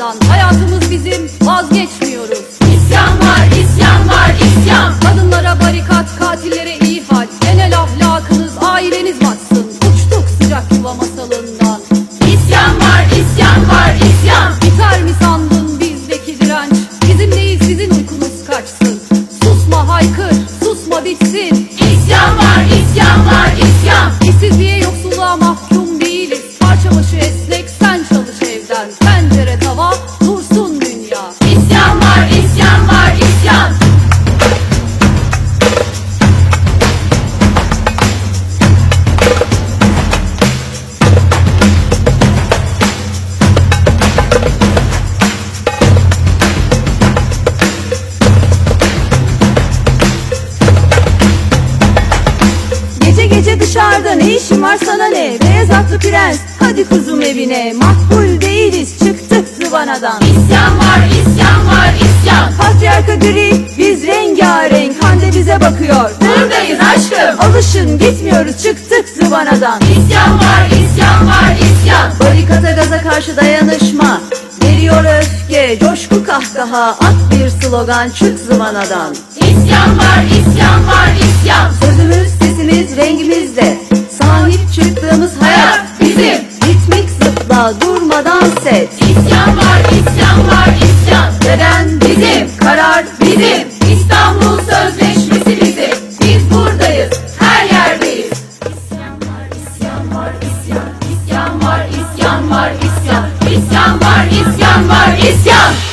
bayrağımız bizim vazgeçmiyoruz. İsyan var, isyan var, isyan. Kadınlara barikat, katillere iyi hal. Genel ahlakınız, aileniz batsın. Uçtuk sıcak yuva masalından. İsyan var, isyan var, isyan. Biter mi sandın bizdeki direnç? Bizim değil sizin uykunuz kaçsın. Susma haykır, susma bitsin. İsyan var, isyan var, isyan. İşsizliğe yoksulluğa Gece dışarıda ne işin var sana ne? Beyaz atlı prens hadi kuzum evine. Makbul değiliz çıktık zıvanadan. İsyan var, isyan var, isyan. Patriarka gri biz rengarenk Hande bize bakıyor. Buradayız aşkım. Alışın gitmiyoruz çıktık zıvanadan. İsyan var, isyan var, isyan. Barikata gaza karşı dayanışma. Veriyor öfke, coşku kahkaha. At bir slogan çık zıvanadan. İsyan var, isyan var, isyan. Sözümüz, sesimiz, rengimizle sahip çıktığımız hayat bizim. Ritmik zıpla durmadan ses. İsyan var, isyan var, isyan. Neden bizim, karar bizim. İstanbul Sözleşmesi bizim. Biz buradayız, her yerdeyiz. İsyan var, isyan var, isyan. İsyan var, isyan var, isyan. İsyan var, isyan var, isyan.